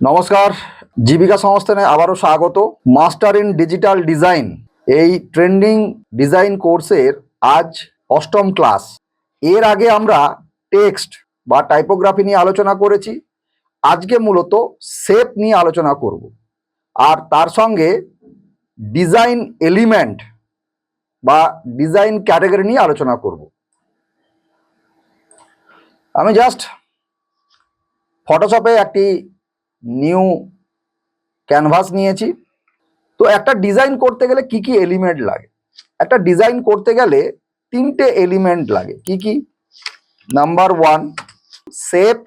নমস্কার, জীবিকা সংস্থানে আবারও স্বাগত। মাস্টার ইন ডিজিটাল ডিজাইন, এই ট্রেন্ডিং ডিজাইন কোর্সের আজ অষ্টম ক্লাস। এর আগে আমরা টেক্সট বা টাইপোগ্রাফি নিয়ে আলোচনা করেছি। আজকে মূলত শেপ নিয়ে আলোচনা করব। আর তার সঙ্গে ডিজাইন এলিমেন্ট বা ডিজাইন ক্যাটাগরি নিয়ে আলোচনা করব। আমি জাস্ট ফটোশপে একটি নিউ ক্যানভাস নিয়েছি। তো একটা ডিজাইন করতে গেলে কি কি এলিমেন্ট লাগে? একটা ডিজাইন করতে গেলে তিনটে এলিমেন্ট লাগে। কি কি? Number one, shape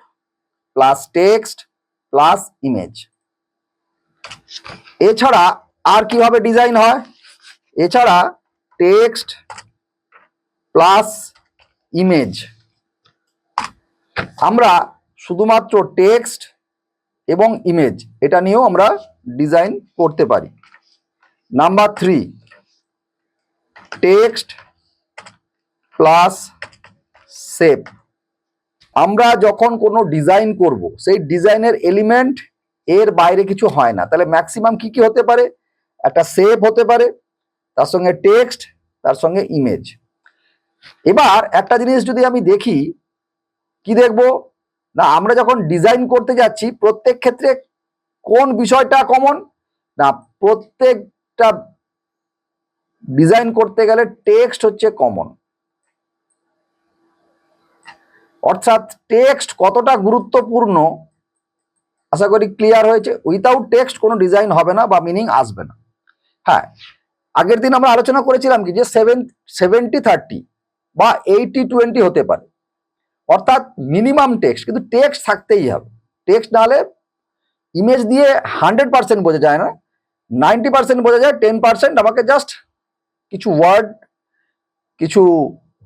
plus text plus image. এছাড়া আর কীভাবে ডিজাইন হয়? এছাড়া টেক্সট প্লাস ইমেজ। আমরা শুধুমাত্র টেক্সট এবং ইমেজ এটা নিয়েও আমরা ডিজাইন করতে পারি। Number three text plus shape আমরা যখন কোনো ডিজাইন করব, সেই ডিজাইনের এলিমেন্ট এর বাইরে কিছু হয় না। তাহলে ম্যাক্সিমাম কি কি হতে পারে? একটা শেপ হতে পারে, তার সঙ্গে টেক্সট তার সঙ্গে ইমেজ এবার একটা জিনিস যদি আমি দেখি, কি দেখব? না, আমরা যখন ডিজাইন করতে যাচ্ছি, প্রত্যেক ক্ষেত্রে কোন বিষয়টা কমন না, প্রত্যেকটা ডিজাইন করতে গেলে টেক্সট হচ্ছে কমন অর্থাৎ টেক্সট কতটা গুরুত্বপূর্ণ, আশা করি ক্লিয়ার হয়েছে। উইথাউট টেক্সট কোনো ডিজাইন হবে না বা মিনিং আসবে না। হ্যাঁ আগের দিন আমরা আলোচনা করেছিলাম কি যে সেভেন সেভেন্টি থার্টি বা এইটি টোয়েন্টি হতে পারে। অর্থাৎ মিনিমাম টেক্সট, কিন্তু টেক্সট থাকতেই হবে। টেক্সট না হলে ইমেজ দিয়ে হান্ড্রেড পার্সেন্ট বোঝা যায় না নাইনটি পার্সেন্ট বোঝা যায় টেন পার্সেন্ট আমাকে জাস্ট কিছু ওয়ার্ড কিছু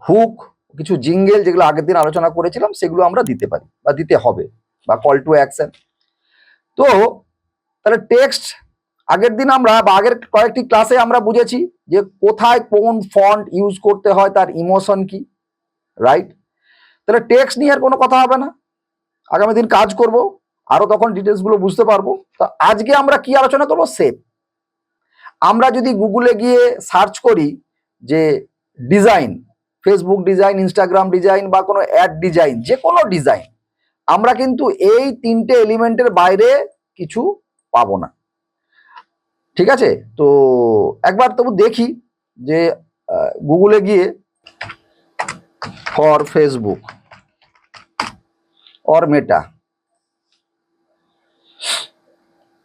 হুক কিছু জিঙ্গেল যেগুলো আগের দিন আলোচনা করেছিলাম, সেগুলো আমরা দিতে পারি বা দিতে হবে বা কল টু অ্যাকশন তো তাহলে টেক্সট আগের দিন আমরা বা আগের কয়েকটি ক্লাসে আমরা বুঝেছি যে কোথায় কোন ফন্ট ইউজ করতে হয়, তার ইমোশন কি রাইট তাহলে টেক্সট নিয়ে আর কোনো কথা হবে না। আগামী দিন কাজ করব, আরও তখন ডিটেলসগুলো বুঝতে পারব। তা আজকে আমরা কি আলোচনা করব? সেপ আমরা যদি গুগলে গিয়ে সার্চ করি যে design Facebook design Instagram design বা কোনো অ্যাড ডিজাইন যে কোনো ডিজাইন আমরা কিন্তু এই তিনটে এলিমেন্টের বাইরে কিছু পাবো না। ঠিক আছে? তো একবার তবু দেখি যে গুগলে গিয়ে ফর ফেসবুক অর মেটা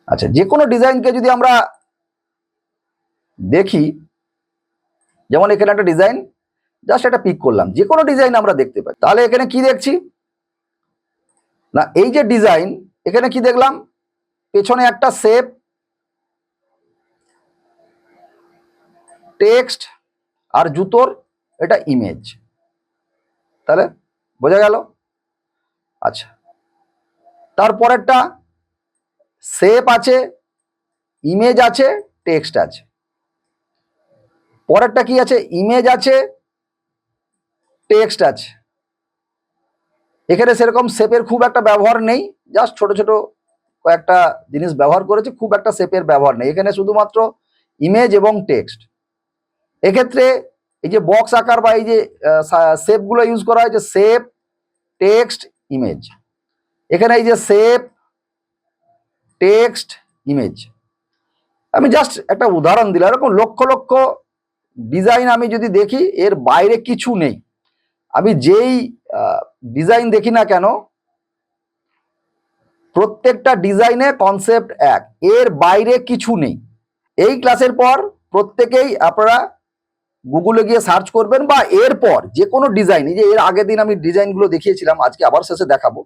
আচ্ছা যে কোনো ডিজাইনকে যদি আমরা দেখি, যেমন এখানে একটা ডিজাইন জাস্ট একটা পিক করলাম যে কোনো ডিজাইন আমরা দেখতে পাই। তাহলে এখানে কি দেখছি? না, এই যে ডিজাইন, এখানে কি দেখলাম? পেছনে একটা শেপ টেক্সট আর জুতোর এটা ইমেজ তাহলে বোঝা গেল? আচ্ছা। তারপরেরটা শেপ আছে ইমেজ আছে টেক্সট আছে। পরেরটা কি আছে? ইমেজ আছে টেক্সট আছে। এখানে সেরকম শেপের খুব একটা ব্যবহার নেই জাস্ট ছোট ছোট কয়েকটা জিনিস ব্যবহার করেছে, খুব একটা শেপের ব্যবহার নেই। এখানে শুধুমাত্র ইমেজ এবং টেক্সট এক্ষেত্রে এই যে বক্স আকার বা এই যে শেপগুলো ইউজ করা হয়েছে শেপ টেক্সট ইমেজ এখানে এই যে শেপ টেক্সট ইমেজ আমি জাস্ট একটা উদাহরণ দিলাম। এরকম লক্ষ লক্ষ ডিজাইন আমি যদি দেখি, এর বাইরে কিছু নেই। আমি যেই ডিজাইন দেখি না কেন, প্রত্যেকটা ডিজাইনে কনসেপ্ট এক। এর বাইরে কিছু নেই। এই ক্লাসের পর প্রত্যেকেই আপনারা গুগলে গিয়ে সার্চ করবেন বা এরপর যে কোনো ডিজাইন যে এর আগের দিন আমি ডিজাইনগুলো দেখিয়েছিলাম, আজকে আবার শেষে দেখাবো।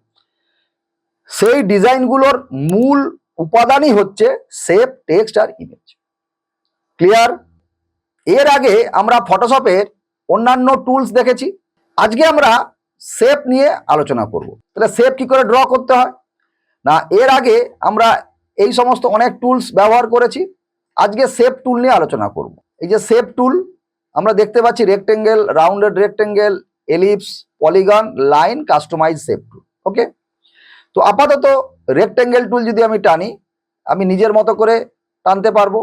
সেই ডিজাইনগুলোর মূল উপাদানই হচ্ছে শেপ টেক্সট আর ইমেজ ক্লিয়ার এর আগে আমরা ফটোশপের অন্যান্য টুলস দেখেছি। আজকে আমরা শেপ নিয়ে আলোচনা করব। তাহলে শেপ কি করে ড্র করতে হয়? না, এর আগে আমরা এই সমস্ত অনেক টুলস ব্যবহার করেছি। আজকে শেপ টুল নিয়ে আলোচনা করব। এই যে শেপ টুল আমরা দেখতে পাচ্ছি rectangle rounded rectangle ellipse polygon line customize shape tool okay তো আপাতত রেক্টেঙ্গেল টুল যদি আমি টানি, আমি নিজের মতো করে টানতে পারব।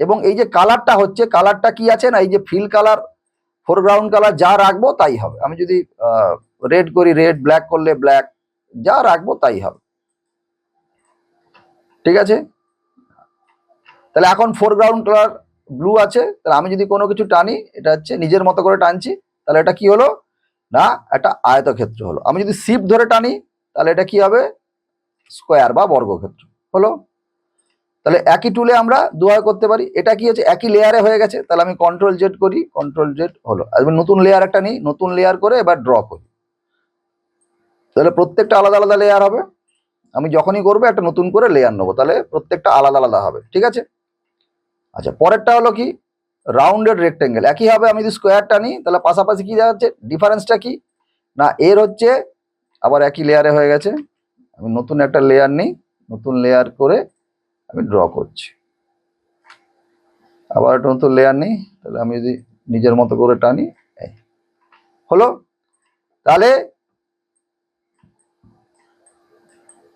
এবং এই যে কালারটা হচ্ছে কালারটা কি আছে না? এই যে ফিল কালার ফোরগ্রাউন্ড কালার যা রাখব তাই হবে। আমি যদি রেড করি রেড ব্ল্যাক করলে ব্ল্যাক যা রাখব তাই হবে। ঠিক আছে? তাহলে এখন ফোরগ্রাউন্ড কালার ব্লু আছে, তাহলে আমি যদি কোনো কিছু টানি, এটা হচ্ছে নিজের মতো করে টানছি, তাহলে এটা কি হলো? না, একটা আয়তক্ষেত্র হলো। আমি যদি শিপ ধরে টানি, তাহলে এটা কি হবে? স্কোয়ার বা বর্গক্ষেত্র। হলো? তাহলে একই টুলে আমরা দুয়ার করতে পারি। এটা কি হচ্ছে? একই লেয়ারে হয়ে গেছে। তাহলে আমি কন্ট্রোল জেড করি কন্ট্রোল জেড হলো। এবার নতুন লেয়ার একটা নিই, নতুন লেয়ার করে এবার ড্র করি। তাহলে প্রত্যেকটা আলাদা আলাদা লেয়ার হবে। আমি যখনই করব, একটা নতুন করে লেয়ার নেব। তাহলে প্রত্যেকটা আলাদা আলাদা হবে। ঠিক আছে? আচ্ছা পরেরটা হলো কি? রাউন্ডেড রেক্টেঙ্গেল একই হবে আমি যদি স্কোয়ারটা নিই, তাহলে পাশাপাশি কি যাচ্ছে ডিফারেন্সটা কি? না, এর হচ্ছে আবার একই লেয়ারে হয়ে গেছে। আমি নতুন একটা লেয়ার নিই, নতুন লেয়ার করে আমি ড্র করছি। আবার একটা নতুন লেয়ার নিই, তাহলে আমি যদি নিজের মতো করে টানি। হলো? তাহলে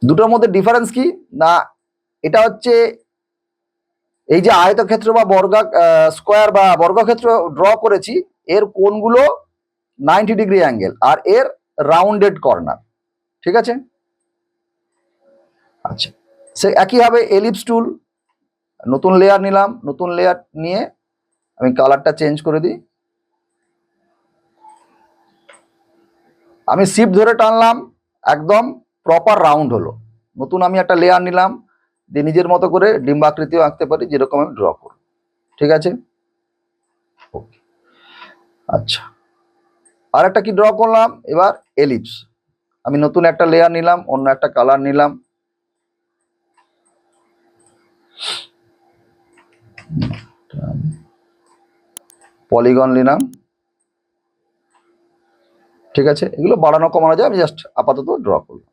দুটোর মধ্যে ডিফারেন্স কি? না, এটা হচ্ছে এই যে আয়তক্ষেত্র বা বর্গা স্কোয়ার বা বর্গক্ষেত্র ড্র করেছি, এর কোনগুলো নাইনটি ডিগ্রি অ্যাঙ্গেল আর এর রাউন্ডেড কর্নার ঠিক আছে? আচ্ছা সে একইভাবে এলিপস টুল নতুন লেয়ার নিলাম, নতুন লেয়ার নিয়ে আমি কালারটা চেঞ্জ করে দিই। আমি শিপ ধরে টানলাম, একদম প্রপার রাউন্ড হলো। নতুন আমি একটা লেয়ার নিলাম দিয়ে নিজের মতো করে ডিম্বাকৃতিও আঁকতে পারি, যেরকম আমি ড্র করব। ঠিক আছে? ওকে আচ্ছা। আর একটা কি ড্র করলাম? এবার এলিপস আমি নতুন একটা লেয়ার নিলাম, অন্য একটা কালার নিলাম। পলিগন নিলাম। ঠিক আছে? এগুলো বাড়ানো কমানো যায়, আমি জাস্ট আপাতত ড্র করলাম।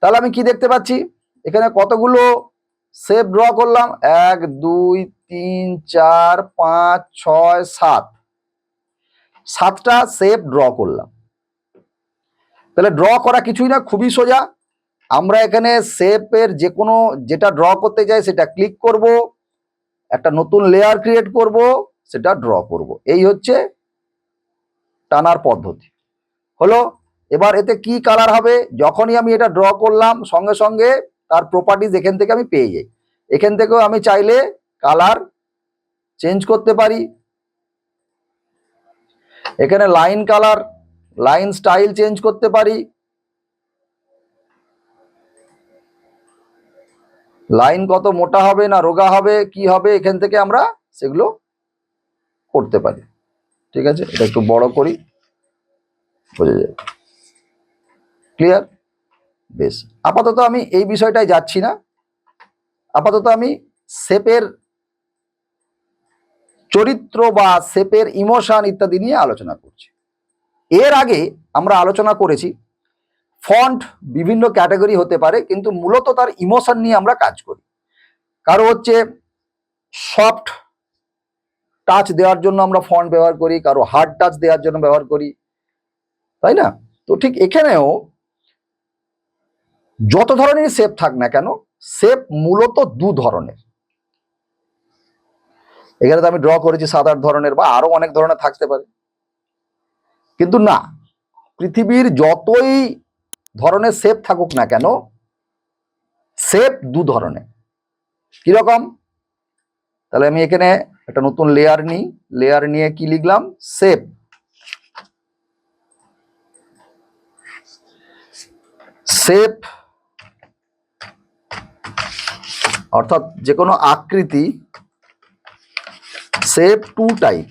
তাহলে আমি কি দেখতে পাচ্ছি? এখানে কতগুলো শেপ ড্র করলাম। এক, দুই, তিন, চার, পাঁচ, ছয়, সাত। সাতটা শেপ ড্র করলাম। তাহলে ড্র করা কিছুই না, খুবই সোজা। আমরা এখানে শেপের যে কোনো যেটা ড্র করতে চাই সেটা ক্লিক করব। একটা নতুন লেয়ার ক্রিয়েট করব, সেটা ড্র করব। এই হচ্ছে টানার পদ্ধতি। হলো, এবার এতে কি কালার হবে? যখনই আমি এটা ড্র করলাম, সঙ্গে সঙ্গে তার প্রপার্টিজ এখান থেকে আমি পেয়ে যাই। এখান থেকেও আমি চাইলে কালার চেঞ্জ করতে পারি। এখানে line colour line style change করতে পারি। লাইন কত মোটা হবে না রোগা হবে, কি হবে, এখান থেকে আমরা সেগুলো করতে পারি। ঠিক আছে? এটা একটু বড় করি। বোঝা যায়? ক্লিয়ার বেশ। আপাতত আমি এই বিষয়টায় যাচ্ছি না। আপাতত আমি শেপের চরিত্র বা শেপের ইমোশন ইত্যাদি নিয়ে আলোচনা করছি। এর আগে আমরা আলোচনা করেছি, ফন্ট বিভিন্ন ক্যাটাগরি হতে পারে, কিন্তু মূলত তার ইমোশন নিয়ে আমরা কাজ করি। কারও হচ্ছে সফট টাচ দেওয়ার জন্য আমরা ফন্ট ব্যবহার করি, কারও হার্ড টাচ দেওয়ার জন্য ব্যবহার করি, তাই না? তো ঠিক এখানেও যত ধরনের শেপ থাক না কেন শেপ মূলত দু ধরনের। এখানে তো আমি ড্র করেছি সাত, আট ধরনের বা আরও অনেক ধরনের থাকতে পারে। কিন্তু না, পৃথিবীর যতই ধরনের শেপ থাকুক না কেন শেপ দু ধরনের। কীরকম? তাহলে আমি এখানে একটা নতুন লেয়ার নিই। লেয়ার নিয়ে কি লিখলাম? শেপ শেপ অর্থাৎ যে কোনো আকৃতি শেপ টু টাইপ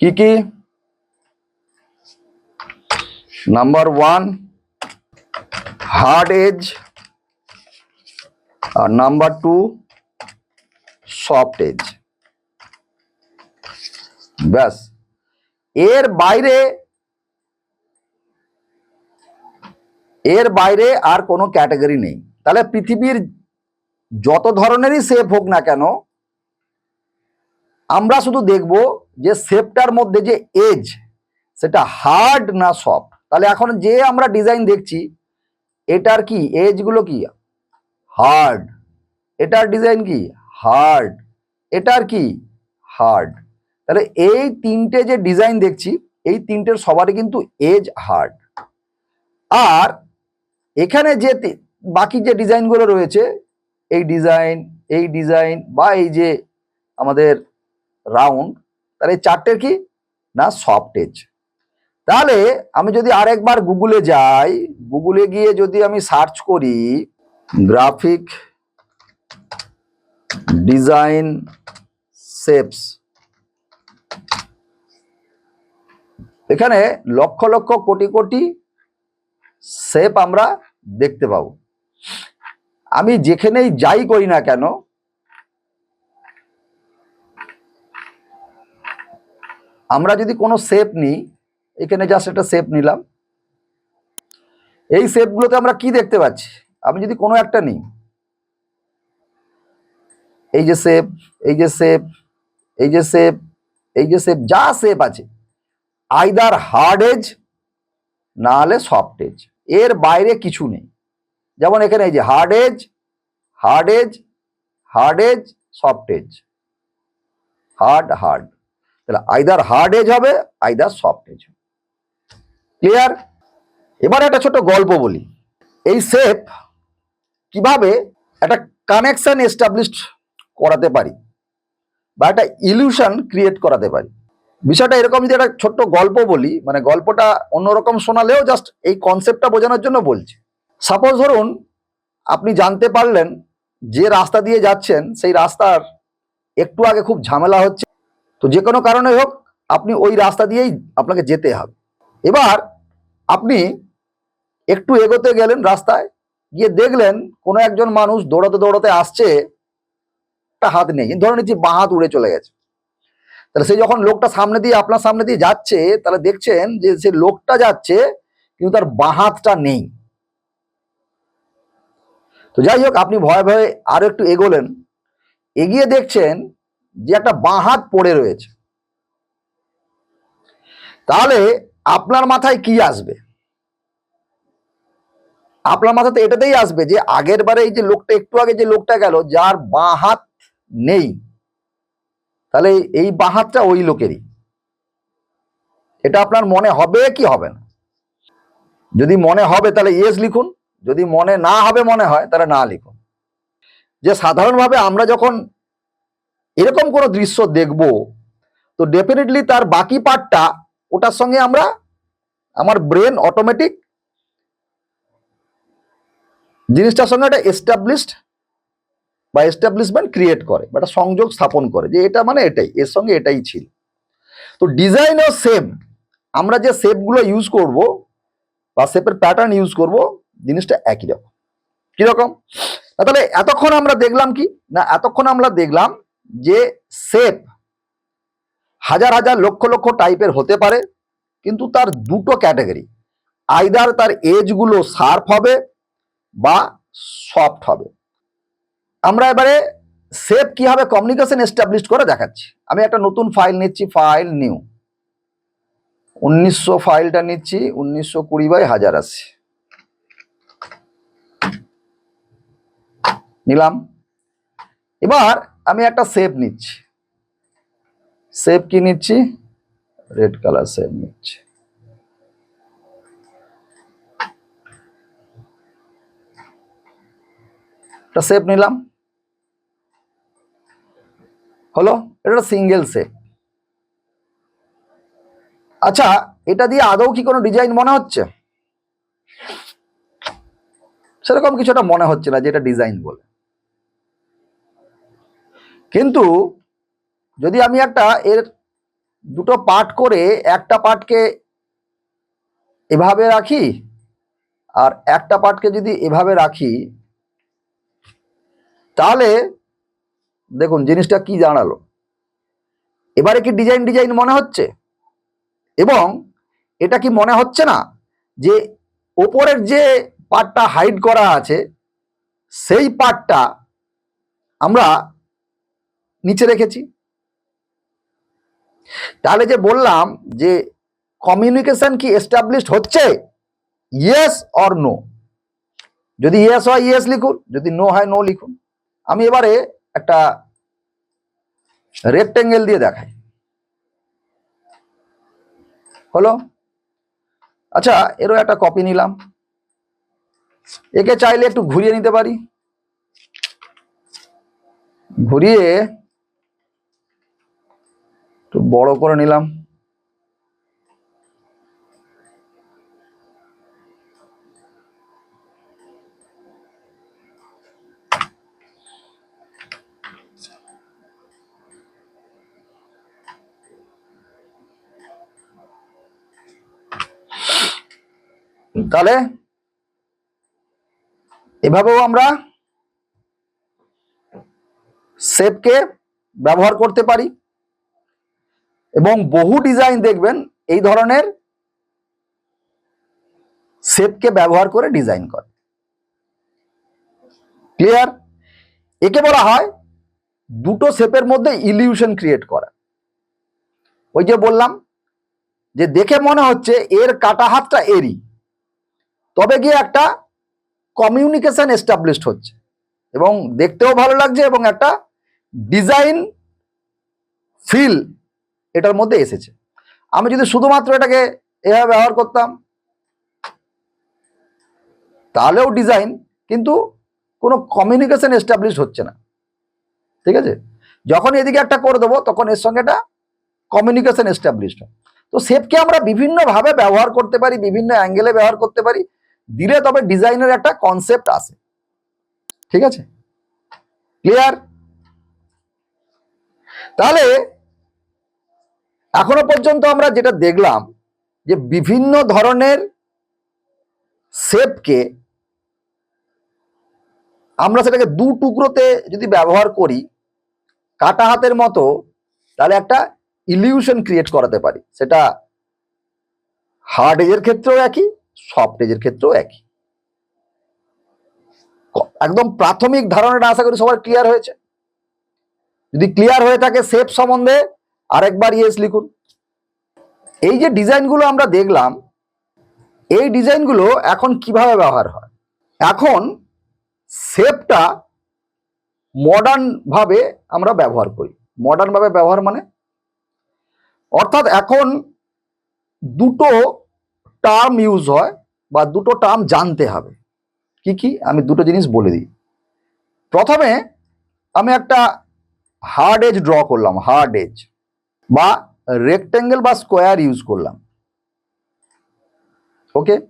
কি কি? নাম্বার ওয়ান হার্ড এজ আর নাম্বার টু সফট এজ ব্যাস। এর বাইরে এর বাইরে আর কোনো ক্যাটাগরি নেই। তাহলে পৃথিবীর যত ধরনেরই শেপ হোক না কেন, আমরা শুধু দেখব যে শেপটার মধ্যে যে এজ, সেটা হার্ড না সফট। তাহলে এখন যে আমরা ডিজাইন দেখছি, এটার কি, এজগুলো কি? হার্ড। এটার ডিজাইন কি? হার্ড। এটার কি? হার্ড। তাহলে এই তিনটে যে ডিজাইন দেখছি, এই তিনটের সবারই কিন্তু এজ হার্ড আর এখানে যে বাকি যে ডিজাইনগুলো রয়েছে, এই ডিজাইন এই ডিজাইন বা এই যে আমাদের রাউন্ড তাহলে চারটের কি? না সফট এজ তাহলে আমি যদি আরেকবার গুগলে যাই গুগলে গিয়ে যদি আমি সার্চ করি গ্রাফিক ডিজাইন শেপস এখানে লক্ষ লক্ষ কোটি কোটি শেপ আমরা দেখতে পাবো। আমি যেখানেই যাই করি না কেন, আমরা যদি কোনো শেপ নিই, এখানে জাস্ট একটা শেপ নিলাম। এই শেপগুলোতে আমরা কি দেখতে পাচ্ছি? আমি যদি কোনো একটা নিই, এই যে শেপ এই যে শেপ এই যে শেপ এই যে শেপ যা শেপ আছে আইদার হার্ড এজ না হলে সফট এজ এর বাইরে কিছু নেই। যেমন এখানে এই যে hard edge hard edge hard edge soft edge hard hard তাহলে আইদার হার্ড এজ হবে আইদার সফট এজ ক্লিয়ার এবার একটা ছোট গল্প বলি। এই শেপ কীভাবে একটা কানেকশন এস্টাবলিশড করাতে পারি বা একটা ইলিউশন ক্রিয়েট করাতে পারি? বিষয়টা এরকম যে একটা ছোট্ট গল্প বলি মানে গল্পটা অন্যরকম শোনালেও জাস্ট এই কনসেপ্টটা বোঝানোর জন্য বলছি। সাপোজ ধরুন, আপনি জানতে পারলেন যে রাস্তা দিয়ে যাচ্ছেন, সেই রাস্তার একটু আগে খুব ঝামেলা হচ্ছে। তো যে কোনো কারণে হোক, আপনি ওই রাস্তা দিয়েই আপনাকে যেতে হবে। এবার আপনি একটু এগোতে গেলেন রাস্তায়, গিয়ে দেখলেন কোনো একজন মানুষ দৌড়াতে দৌড়াতে আসছে, একটা হাত নেই। ধরে নিচ্ছি বাঁ হাত উড়ে চলে গেছে। তাহলে সে যখন লোকটা সামনে দিয়ে, আপনার সামনে দিয়ে যাচ্ছে, তাহলে দেখছেন যে সে লোকটা যাচ্ছে, কিন্তু তার বাঁ হাতটা নেই। তো যাই হোক, আপনি ভয়ে ভয়ে আরও একটু এগোলেন। এগিয়ে দেখছেন যে একটা বাঁ হাত পড়ে রয়েছে। তাহলে আপনার মাথায় কি আসবে? আপনার মাথাতে এটাতেই আসবে যে আগের বারে এই যে লোকটা, একটু আগে যে লোকটা গেল, যার বাঁ হাত নেই। তাহলে এই বাঁ হাতটা ওই লোকেরই। এটা আপনার মনে হবে কি হবে না? যদি মনে হবে তাহলে ইয়েস লিখুন, যদি মনে না হবে মনে হয় তাহলে না লিখুন। যে সাধারণভাবে আমরা যখন এরকম কোনো দৃশ্য দেখব, তো ডেফিনেটলি তার বাকি পার্টটা ওটার সঙ্গে আমরা, আমার ব্রেন অটোমেটিক জিনিসটার সঙ্গে একটা এস্টাবলিশড বা এস্টাবলিশমেন্ট ক্রিয়েট করে, বা একটা সংযোগ স্থাপন করে যে এটা মানে এটাই, এর সঙ্গে এটাই ছিল। তো ডিজাইনও সেম আমরা যে শেপগুলো ইউজ করব বা শেপের প্যাটার্ন ইউজ করব, জিনিসটা একই রকম। কীরকম না, তাহলে এতক্ষণ আমরা দেখলাম কি? না, এতক্ষণ আমরা দেখলাম যে শেপ হাজার হাজার লক্ষ লক্ষ টাইপের হতে পারে, কিন্তু তার দুটো ক্যাটাগরি আইদার তার এজগুলো শার্প হবে বা সফট হবে। আমরা এবারে সেভ কীভাবে কমিউনিকেশন এস্টাবলিশ করে দেখাচ্ছি। আমি একটা নতুন ফাইল নিচ্ছি ফাইল নিউ উনিশশো ফাইলটা নিচ্ছি, উনিশশো কুড়ি বাই হাজার আশি নিলাম। এবার আমি একটা সেভ নিচ্ছি। সেভ কি নিচ্ছি? রেড কালার সেভ নিচ্ছি। একটা সেভ নিলাম। হলো? এটা সিঙ্গেল সেভ আচ্ছা এটা দিয়ে আদৌ কি কোনো ডিজাইন মনে হচ্ছে? সেরকম কিছুটা মনে হচ্ছে না যে এটা ডিজাইন বলে। কিন্তু যদি আমি একটা এর দুটো পার্ট করে একটা পার্টকে এভাবে রাখি, আর একটা পার্টকে যদি এভাবে রাখি, তাহলে দেখুন, জিনিসটা কি জানালো? এবারে কি ডিজাইন ডিজাইন মনে হচ্ছে? এবং এটা কি মনে হচ্ছে না যে ওপরের যে পার্টটা হাইড করা আছে, সেই পার্টটা আমরা নিচে রেখেছি? তাহলে যে বললাম যে কমিউনিকেশন কি এস্টাবলিশড হচ্ছে? ইয়েস অর নো যদি ইয়েস হয় ইয়েস লিখুন, যদি নো হয় নো লিখুন। আমি এবারে একটা রেক্টেঙ্গেল দিয়ে দেখাই। হলো? আচ্ছা এরও একটা কপি নিলাম। একে চাইলে একটু ঘুরিয়ে নিতে পারি। ঘুরিয়ে একটু বড় করে নিলাম। তাহলে এভাবেও আমরা শেপকে ব্যবহার করতে পারি এবং বহু ডিজাইন দেখবেন এই ধরনের শেপকে ব্যবহার করে ডিজাইন করে। ক্লিয়ার একে বলা হয় দুটো শেপের মধ্যে ইলিউশন ক্রিয়েট করা। ওই যে বললাম যে দেখে মনে হচ্ছে এর কাটা হাতটা এরই। তবে গিয়ে একটা কমিউনিকেশন এস্টাবলিশড হচ্ছে। এবং দেখতেও ভালো লাগছে এবং একটা ডিজাইন ফিল এটার মধ্যে এসেছে। আমি যদি শুধুমাত্র এটাকে এভাবে ব্যবহার করতাম, তাহলেও ডিজাইন কিন্তু কোনো কমিউনিকেশন এস্টাবলিশ হচ্ছে না। ঠিক আছে? যখন এদিকে একটা করে দেবো, তখন এর সঙ্গে এটা কমিউনিকেশন এস্টাবলিশড হয়। তো শেপকে আমরা বিভিন্নভাবে ব্যবহার করতে পারি, বিভিন্ন অ্যাঙ্গেলে ব্যবহার করতে পারি দিলে তবে ডিজাইনের একটা কনসেপ্ট আসে। ঠিক আছে? ক্লিয়ার তাহলে এখনও পর্যন্ত আমরা যেটা দেখলাম যে বিভিন্ন ধরনের শেপকে আমরা সেটাকে দু টুকরোতে যদি ব্যবহার করি, কাটা হাতের মতো, তাহলে একটা ইলিউশন ক্রিয়েট করাতে পারি। সেটা হার্ড এজের ক্ষেত্রেও একই সফট এজের ক্ষেত্রেও একই। একদম প্রাথমিক ধারণাটা আশা করি সবার ক্লিয়ার হয়েছে। যদি ক্লিয়ার হয়ে থাকে শেপ সম্বন্ধে আরেকবার ইয়েস লিখুন। এই যে ডিজাইনগুলো আমরা দেখলাম, এই ডিজাইনগুলো এখন কীভাবে ব্যবহার হয়? এখন শেপটা মডার্ন ভাবে আমরা ব্যবহার করি। মডার্ন ভাবে ব্যবহার মানে? অর্থাৎ এখন দুটো টার্ম ইউজ হয় বা দুটো টার্ম জানতে হবে। কি কি? আমি দুটো জিনিস বলে দিই। প্রথমে আমি একটা হার্ড এজ ড্র করলাম হার্ড এজ বা রেক্টেঙ্গেল বা স্কোয়ার ইউজ করলাম। ওকে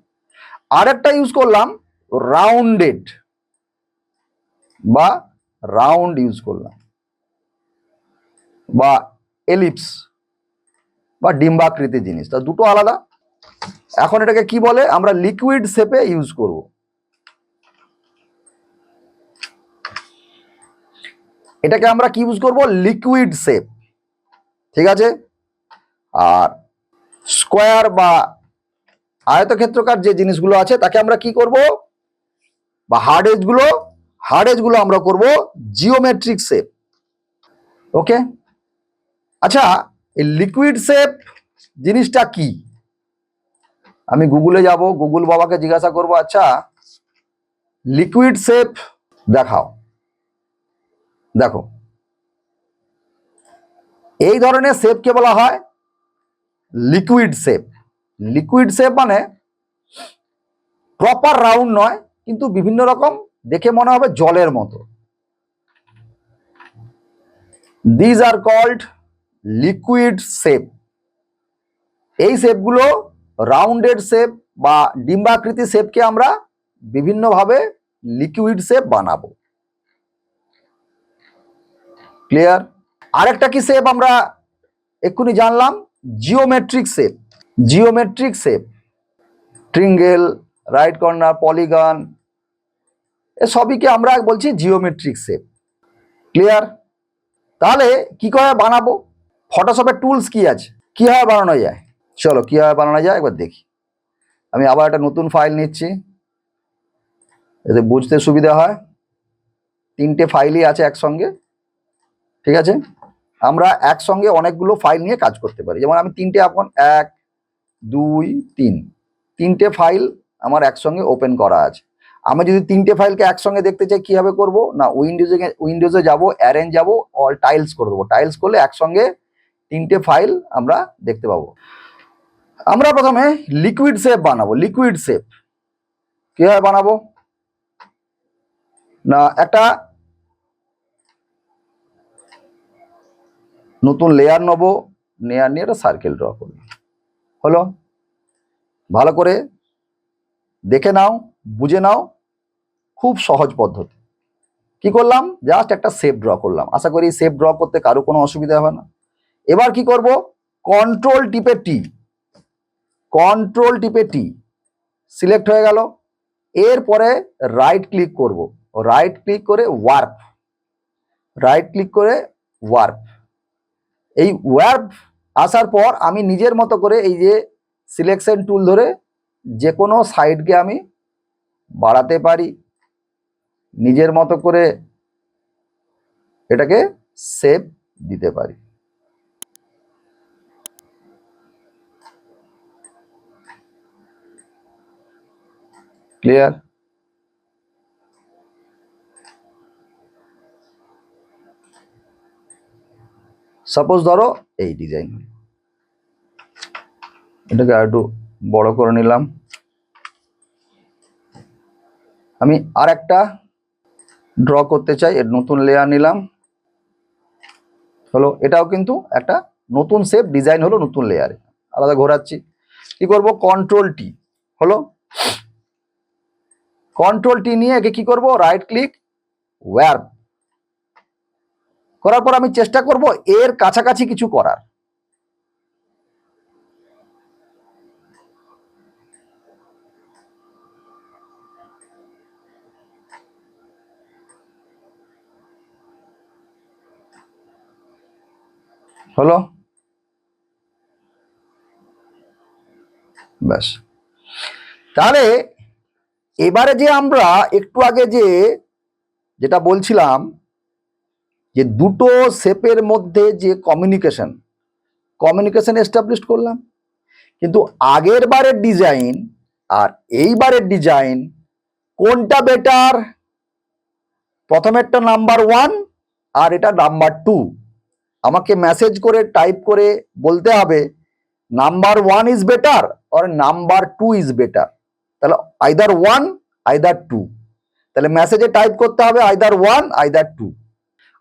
আরেকটা ইউজ করলাম রাউন্ডেড বা রাউন্ড ইউজ করলাম। বা এলিপস বা ডিম্বাকৃতির জিনিস। তা দুটো আলাদা। এখন এটাকে কি বলে? আমরা লিকুইড শেপে ইউজ করব। এটাকে আমরা কি ইউজ করব? লিকুইড শেপ ঠিক আছে? আর স্কোয়ার বা আয়তক্ষেত্রকার যে জিনিসগুলো আছে, তাকে আমরা কি করব? বা হার্ড এজগুলো হার্ড এজগুলো আমরা করব জিওমেট্রিক শেপ ওকে আচ্ছা এই লিকুইড শেপ জিনিসটা কি? আমি গুগলে যাব, গুগল বাবাকে জিজ্ঞাসা করব আচ্ছা লিকুইড শেপ দেখাও। দেখো, এই ধরনের শেপকে বলা হয়? লিকুইড শেপ লিকুইড শেপ মানে প্রপার রাউন্ড নয়, কিন্তু বিভিন্ন রকম দেখে মনে হবে জলের মতো। These are called liquid shape এই শেপগুলো রাউন্ডেড শেপ বা ডিম্বাকৃতি শেপকে আমরা বিভিন্নভাবে লিকুইড শেপ বানাবো। ক্লিয়ার আরেকটা কি শেপ আমরা এক্ষুনি জানলাম? Geometric shape geometric shape triangle right corner polygon সবইকে আমরা বলছি জিওমেট্রিক শেপ ক্লিয়ার তাহলে কি করে বানাবো? ফটোশপের টুলস কি আছে? কীভাবে বানানো যায়? চলো, কীভাবে বানানো যায় একবার দেখি। আমি আবার একটা নতুন ফাইল নিচ্ছি। এতে বুঝতে সুবিধা হয়। তিনটে ফাইলই আছে একসঙ্গে। ঠিক আছে? আমরা একসঙ্গে অনেকগুলো ফাইল নিয়ে কাজ করতে পারি। যেমন আমি তিনটে এখন, এক, দুই, তিন। তিনটে ফাইল আমার একসঙ্গে ওপেন করা আছে। আমি যদি তিনটে ফাইলকে একসঙ্গে দেখতে চাই, কীভাবে করব? না উইন্ডোজে উইন্ডোজে যাব অ্যারেঞ্জ যাব অল টাইলস করে দেবো। টাইলস করলে একসঙ্গে তিনটে ফাইল আমরা দেখতে পাবো। আমরা প্রথমে লিকুইড শেপ বানাবো লিকুইড শেপ কীভাবে বানাবো? না, একটা নতুন লেয়ার নেব লেয়ার নিয়ে একটা সার্কেল ড্র করব। হলো? ভালো করে দেখে নাও, বুঝে নাও, খুব সহজ পদ্ধতি। কি করলাম? জাস্ট একটা শেপ ড্র করলাম। আশা করি শেপ ড্র করতে কারও কোনো অসুবিধা হবে না। এবার কি করব? কন্ট্রোল টিপে টি কন্ট্রোল টিপে টি সিলেক্ট হয়ে গেল। এরপরে রাইট ক্লিক করব। রাইট ক্লিক করে ওয়ার্প রাইট ক্লিক করে ওয়ার্প এই ওয়ার্প আসার পর আমি নিজের মতো করে এই যে সিলেকশন টুল ধরে যে কোনো সাইডকে আমি বাড়াতে পারি। নিজের মতো করে এটাকে সেভ দিতে পারি। ক্লিয়ার সাপোজ ধরো, এই ডিজাইন এটাকে আর একটু বড় করে নিলাম। আমি আর একটা ড্র করতে চাই, এর নতুন লেয়ার নিলাম। হলো, এটাও কিন্তু একটা নতুন শেপ ডিজাইন হলো নতুন লেয়ারে আলাদা ঘোরাচ্ছি। কি করব? কন্ট্রোল টি হলো কন্ট্রোল টি নিয়ে একে কি করব? রাইট ক্লিক ওয়্যার করার পর আমি চেষ্টা করব এর কাছাকাছি কিছু করার। হলো? ব্যাস। তাহলে এবারে যে আমরা একটু আগে যে যেটা বলছিলাম যে দুটো শেপের মধ্যে যে কমিউনিকেশন কমিউনিকেশন এস্টাবলিশ করলাম। কিন্তু আগের বারের ডিজাইন আর এইবারের ডিজাইন কোনটা বেটার প্রথমেরটা নাম্বার ওয়ান আর এটা নাম্বার টু আমাকে মেসেজ করে টাইপ করে বলতে হবে number one is better or number two is better তাহলে আইদার ওয়ান আইদার টু তাহলে মেসেজে টাইপ করতে হবে আইদার ওয়ান আইদার টু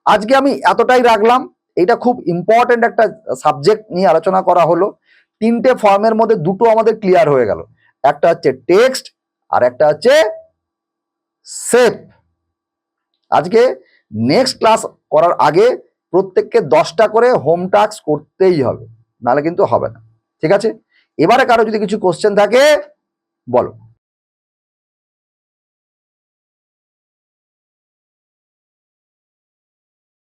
আজকে আমি এতটাই রাখলাম, এটা খুব ইম্পর্টেন্ট একটা সাবজেক্ট নিয়ে আলোচনা করা হলো। তিনটে ফর্মের মধ্যে দুটো আমাদের ক্লিয়ার হয়ে গেল। একটা হচ্ছে টেক্সট আর একটা হচ্ছে সেপ আজকে নেক্সট ক্লাস করার আগে প্রত্যেককে দশটা করে হোম টাস্ক করতেই হবে, নাহলে কিন্তু হবে না। ঠিক আছে? এবারে কারও যদি কিছু কোশ্চেন থাকে, বলো।